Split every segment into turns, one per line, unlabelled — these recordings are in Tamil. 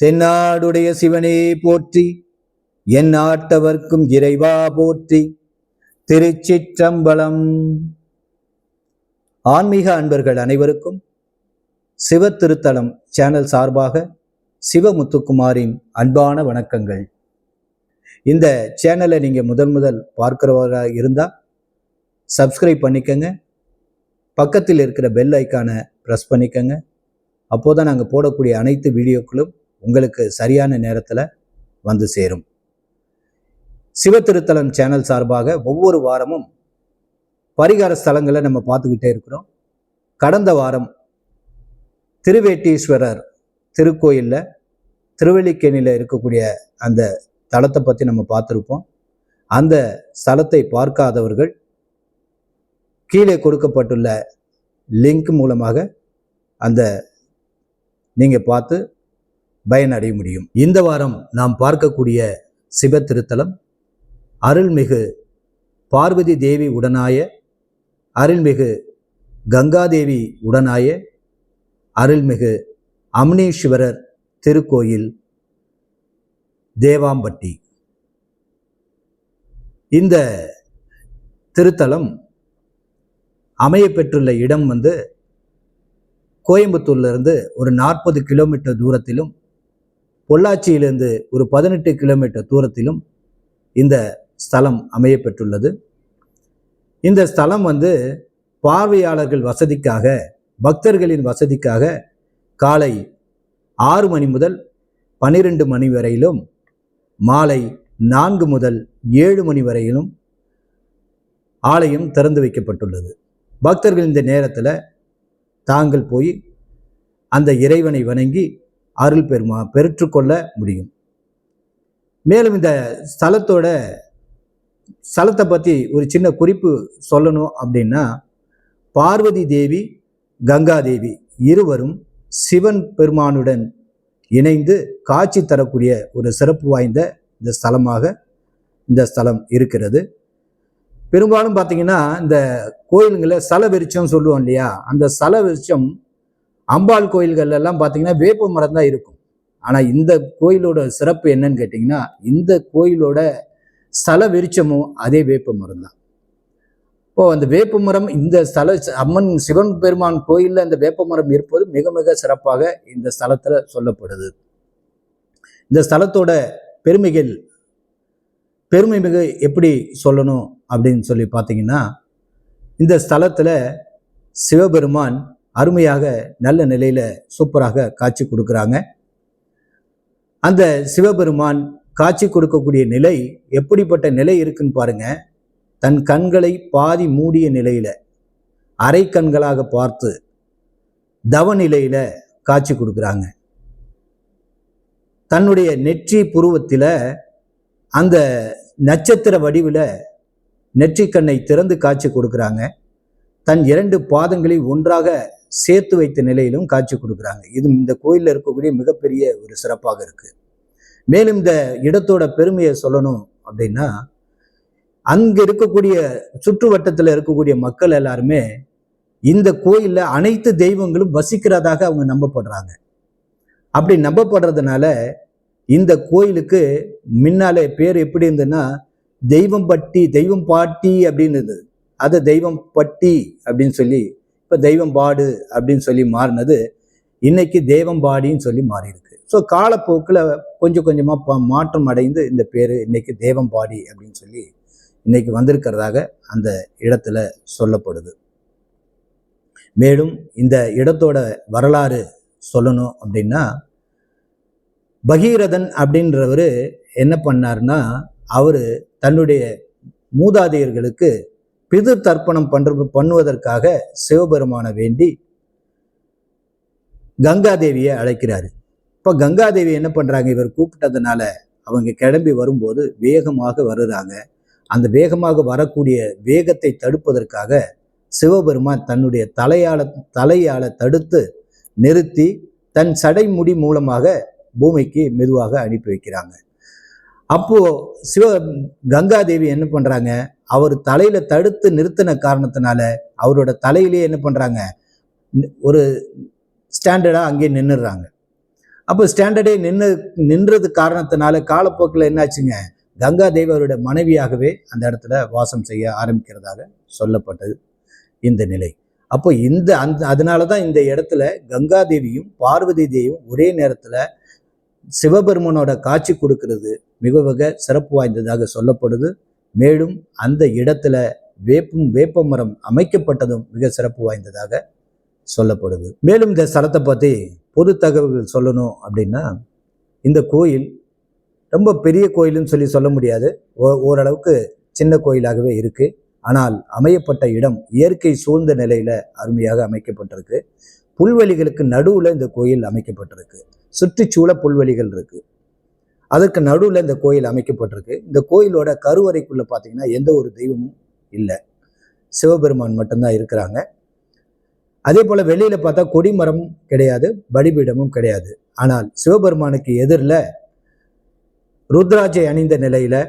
தென்னாடுடைய சிவனே போற்றி என் நாட்டவர்க்கும் இறைவா போற்றி. திருச்சிற்றம்பலம். ஆன்மீக அன்பர்கள் அனைவருக்கும் சிவ திருத்தலம் சேனல் சார்பாக சிவமுத்துக்குமாரின் அன்பான வணக்கங்கள். இந்த சேனலை நீங்கள் முதன் முதல் பார்க்கிறவராக இருந்தால் சப்ஸ்கிரைப் பண்ணிக்கங்க. பக்கத்தில் இருக்கிற பெல் ஐக்கானை ப்ரெஸ் பண்ணிக்கங்க. அப்போதான் நாங்கள் போடக்கூடிய அனைத்து வீடியோக்களும் உங்களுக்கு சரியான நேரத்தில் வந்து சேரும். சிவத்திருத்தலம் சேனல் சார்பாக ஒவ்வொரு வாரமும் பரிகார ஸ்தலங்களை நம்ம பார்த்துக்கிட்டே இருக்கிறோம். கடந்த வாரம் திருவேட்டீஸ்வரர் திருக்கோயிலில் திருவள்ளிக்கேணியில் இருக்கக்கூடிய அந்த தலத்தை பற்றி நம்ம பார்த்துருப்போம். அந்த ஸ்தலத்தை பார்க்காதவர்கள் கீழே கொடுக்கப்பட்டுள்ள லிங்க் மூலமாக அந்த நீங்கள் பார்த்து பயனடைய முடியும். இந்த வாரம் நாம் பார்க்கக்கூடிய சிவ திருத்தலம் அருள்மிகு பார்வதி தேவி உடனாய அருள்மிகு கங்காதேவி உடனாய அருள்மிகு அம்னீஸ்வரர் திருக்கோயில் தேவாம்பட்டி. இந்த திருத்தலம் அமையப்பெற்றுள்ள இடம் வந்து கோயம்புத்தூர்லேருந்து ஒரு நாற்பது கிலோமீட்டர் தூரத்திலும் பொள்ளாச்சியிலிருந்து ஒரு பதினெட்டு கிலோமீட்டர் தூரத்திலும் இந்த ஸ்தலம் அமையப்பெற்றுள்ளது. இந்த ஸ்தலம் வந்து பார்வையாளர்கள் வசதிக்காக பக்தர்களின் வசதிக்காக காலை ஆறு மணி முதல் பன்னிரெண்டு மணி வரையிலும் மாலை நான்கு முதல் ஏழு மணி வரையிலும் ஆலயம் திறந்து வைக்கப்பட்டுள்ளது. பக்தர்கள் இந்த நேரத்தில் தாங்கள் போய் அந்த இறைவனை வணங்கி அருள் பெருமா பெற்றுக்கொள்ள முடியும். மேலும் இந்த ஸ்தலத்தோட ஸ்தலத்தை பற்றி ஒரு சின்ன குறிப்பு சொல்லணும் அப்படின்னா பார்வதி தேவி கங்கா தேவி இருவரும் சிவன் பெருமானுடன் இணைந்து காட்சி தரக்கூடிய ஒரு சிறப்பு வாய்ந்த இந்த ஸ்தலமாக இந்த ஸ்தலம் இருக்கிறது. பெரும்பாலும் பார்த்தீங்கன்னா இந்த கோயிலுங்களில் சல விருட்சம் சொல்லுவோம் இல்லையா? அந்த சல விருட்சம் அம்பாள் கோயில்கள் எல்லாம் பார்த்தீங்கன்னா வேப்ப மரம் தான் இருக்கும். ஆனால் இந்த கோயிலோட சிறப்பு என்னன்னு கேட்டிங்கன்னா இந்த கோயிலோட ஸ்தல விருட்சமும் அதே வேப்ப மரம் தான். இப்போ அந்த வேப்ப மரம் இந்த ஸ்தல அம்மன் சிவன் பெருமான் கோயிலில் அந்த வேப்ப மரம் இருப்பது மிக மிக சிறப்பாக இந்த ஸ்தலத்தில் சொல்லப்படுது. இந்த ஸ்தலத்தோட பெருமைகள் பெருமை மிக எப்படி சொல்லணும் அப்படின்னு சொல்லி பார்த்தீங்கன்னா இந்த ஸ்தலத்தில் சிவபெருமான் அருமையாக நல்ல நிலையில் சூப்பராக காட்சி கொடுக்குறாங்க. அந்த சிவபெருமான் காட்சி கொடுக்கக்கூடிய நிலை எப்படிப்பட்ட நிலை இருக்குன்னு பாருங்க. தன் கண்களை பாதி மூடிய நிலையில் அரை கண்களாக பார்த்து தவ நிலையில் காட்சி கொடுக்குறாங்க. தன்னுடைய நெற்றி புருவத்தில் அந்த நட்சத்திர வடிவில் நெற்றிக்கண்ணை திறந்து காட்சி கொடுக்குறாங்க. தன் இரண்டு பாதங்களை ஒன்றாக சேர்த்து வைத்த நிலையிலும் காட்சி கொடுக்குறாங்க. இது இந்த கோயிலில் இருக்கக்கூடிய மிகப்பெரிய ஒரு சிறப்பாக இருக்குது மேலும் இந்த இடத்தோட பெருமையை சொல்லணும் அப்படின்னா அங்கே இருக்கக்கூடிய சுற்று வட்டத்தில் இருக்கக்கூடிய மக்கள் எல்லாருமே இந்த கோயிலில் அனைத்து தெய்வங்களும் வசிக்கிறதாக அவங்க நம்பப்படுறாங்க. அப்படி நம்பப்படுறதுனால இந்த கோயிலுக்கு முன்னாலே பேர் எப்படி இருந்ததுன்னா தெய்வம் பட்டி தெய்வம் பாட்டி அப்படின்னு இருந்தது. அதை தெய்வம் பட்டி அப்படின்னு சொல்லி இப்போ தெய்வம் பாடு அப்படின்னு சொல்லி மாறினது இன்னைக்கு தேவம்பாடின்னு சொல்லி மாறி இருக்கு ஸோ காலப்போக்கில் கொஞ்சம் கொஞ்சமாக மாற்றம் அடைந்து இந்த பேர் இன்னைக்கு தேவம்பாடி அப்படின்னு சொல்லி இன்னைக்கு வந்திருக்கிறதாக அந்த இடத்துல சொல்லப்படுது. மேலும் இந்த இடத்தோட வரலாறு சொல்லணும் அப்படின்னா பகீரதன் அப்படின்றவர் என்ன பண்ணார்னா அவர் தன்னுடைய மூதாதையர்களுக்கு பிது தர்ப்பணம் பண்ற பண்ணுவதற்காக சிவபெருமானை வேண்டி கங்காதேவியை அழைக்கிறாரு. இப்போ கங்காதேவி என்ன பண்ணுறாங்க இவர் கூப்பிட்டதுனால அவங்க கிளம்பி வரும்போது வேகமாக வருகிறாங்க. அந்த வேகமாக வரக்கூடிய வேகத்தை தடுப்பதற்காக சிவபெருமான் தன்னுடைய தலையால தலையால தடுத்து நிறுத்தி தன் சடைமுடி மூலமாக பூமிக்கு மெதுவாக அனுப்பி வைக்கிறாங்க. அப்போது சிவ கங்காதேவி என்ன பண்ணுறாங்க அவர் தலையில் தடுத்து நிறுத்தின காரணத்தினால அவரோட தலையிலேயே என்ன பண்ணுறாங்க ஒரு ஸ்டாண்டர்டாக அங்கே நின்றுடுறாங்க அப்போ ஸ்டாண்டர்டே நின்று நின்றது காரணத்தினால காலப்போக்கில் என்னாச்சுங்க? கங்கா தேவி அவருடைய மனைவியாகவே அந்த இடத்துல வாசம் செய்ய ஆரம்பிக்கிறதாக சொல்லப்பட்டது இந்த நிலை. அப்போ இந்த அந்த அதனால தான் இந்த இடத்துல கங்கா தேவியும் பார்வதி தேவியும் ஒரே நேரத்தில் சிவபெருமனோட காட்சி கொடுக்கிறது மிக மிக சிறப்பு வாய்ந்ததாக சொல்லப்படுது. மேலும் அந்த இடத்துல வேப்பும் வேப்ப மரம் அமைக்கப்பட்டதும் மிக சிறப்பு வாய்ந்ததாக சொல்லப்படுது. மேலும் இந்த ஸ்தலத்தை பற்றி பொது தகவல்கள் சொல்லணும் அப்படின்னா இந்த கோயில் ரொம்ப பெரிய கோயில்னு சொல்லி சொல்ல முடியாது. ஓ- ஓரளவுக்கு சின்ன கோயிலாகவே இருக்குது ஆனால் அமையப்பட்ட இடம் இயற்கை சூழ்ந்த நிலையில் அருமையாக அமைக்கப்பட்டிருக்கு. புல்வெளிகளுக்கு நடுவில் இந்த கோயில் அமைக்கப்பட்டிருக்கு. சுற்றுச்சூழ புல்வெளிகள் இருக்குது அதற்கு நடுவில் இந்த கோயில் அமைக்கப்பட்டிருக்கு. இந்த கோயிலோட கருவறைக்குள்ளே பார்த்தீங்கன்னா எந்த ஒரு தெய்வமும் இல்லை. சிவபெருமான் மட்டும்தான் இருக்கிறாங்க. அதே போல் வெளியில் பார்த்தா கொடிமரம் கிடையாது பலிபீடமும் கிடையாது. ஆனால் சிவபெருமானுக்கு எதிரில் ருத்ராஜை அணிந்த நிலையில்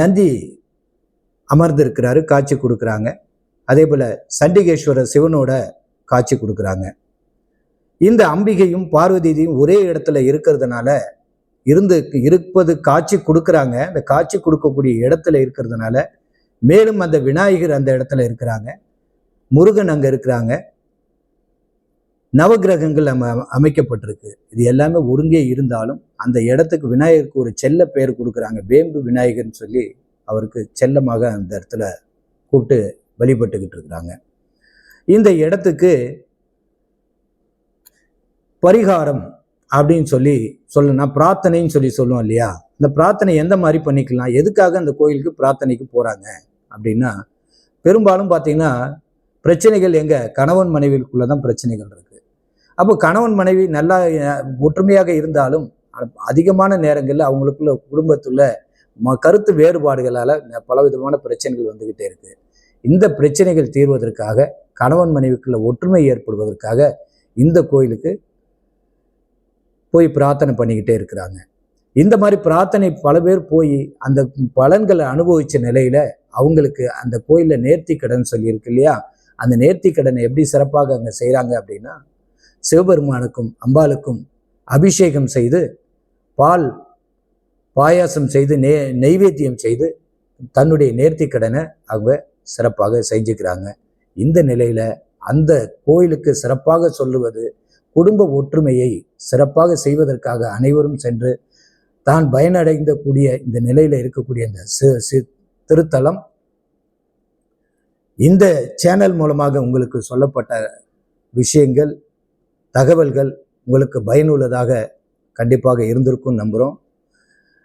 நந்தி அமர்ந்திருக்கிறாரு காட்சி கொடுக்குறாங்க. அதே போல் சண்டிகேஸ்வரர் சிவனோட காட்சி கொடுக்குறாங்க. இந்த அம்பிகையும் பார்வதியும் ஒரே இடத்துல இருக்கிறதுனால இருந்து இருப்பது காட்சி கொடுக்குறாங்க. அந்த காட்சி கொடுக்கக்கூடிய இடத்துல இருக்கிறதுனால மேலும் அந்த விநாயகர் அந்த இடத்துல இருக்கிறாங்க. முருகன் அங்கே இருக்கிறாங்க. நவகிரகங்கள் அம அமைக்கப்பட்டிருக்கு. இது எல்லாமே ஒருங்கே இருந்தாலும் அந்த இடத்துக்கு விநாயகருக்கு ஒரு செல்ல பெயர் கொடுக்குறாங்க. வேம்பு விநாயகர்னு சொல்லி அவருக்கு செல்லமாக அந்த இடத்துல கூப்பிட்டு வழிபட்டுக்கிட்டு இருக்கிறாங்க. இந்த இடத்துக்கு பரிகாரம் அப்படின்னு சொல்லி சொல்லணும்னா பிரார்த்தனைன்னு சொல்லி சொல்லுவோம் இல்லையா? இந்த பிரார்த்தனை எந்த மாதிரி பண்ணிக்கலாம்? எதுக்காக அந்த கோயிலுக்கு பிரார்த்தனைக்கு போகிறாங்க அப்படின்னா பெரும்பாலும் பார்த்தீங்கன்னா பிரச்சனைகள் எங்கள் கணவன் மனைவிக்குள்ளே தான் பிரச்சனைகள் இருக்குது அப்போ கணவன் மனைவி நல்லா ஒற்றுமையாக இருந்தாலும் அதிகமான நேரங்களில் அவங்களுக்குள்ள குடும்பத்தில் ம கருத்து வேறுபாடுகளால் பலவிதமான பிரச்சனைகள் வந்துக்கிட்டே இருக்குது இந்த பிரச்சனைகள் தீர்வதற்காக கணவன் மனைவிக்குள்ள ஒற்றுமை ஏற்படுவதற்காக இந்த கோயிலுக்கு போய் பிரார்த்தனை பண்ணிக்கிட்டே இருக்கிறாங்க. இந்த மாதிரி பிரார்த்தனை பல பேர் போய் அந்த பலன்களை அனுபவித்த நிலையில் அவங்களுக்கு அந்த கோயிலில் நேர்த்தி கடன் சொல்லியிருக்கு இல்லையா? அந்த நேர்த்தி கடனை எப்படி சிறப்பாக அங்கே செய்கிறாங்க அப்படின்னா சிவபெருமானுக்கும் அம்பாளுக்கும் அபிஷேகம் செய்து பால் பாயாசம் செய்து நெ நெய்வேத்தியம் செய்து தன்னுடைய நேர்த்தி கடனை அவங்க சிறப்பாக செஞ்சுக்கிறாங்க. இந்த நிலையில் அந்த கோயிலுக்கு சிறப்பாக சொல்லுவது குடும்ப ஒற்றுமையை சிறப்பாக செய்வதற்காக அனைவரும் சென்று தான் பயனடைந்த கூடிய இந்த நிலையில் இருக்கக்கூடிய இந்த சி- திருத்தலம் இந்த சேனல் மூலமாக உங்களுக்கு சொல்லப்பட்ட விஷயங்கள் தகவல்கள் உங்களுக்கு பயனுள்ளதாக கண்டிப்பாக இருந்திருக்கும் நம்புகிறோம்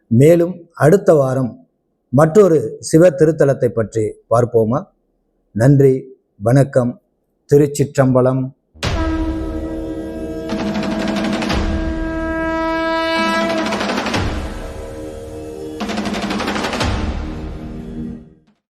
மேலும் அடுத்த வாரம் மற்றொரு சிவ திருத்தலத்தை பற்றி பார்ப்போமா? நன்றி வணக்கம் திருச்சிற்றம்பலம்.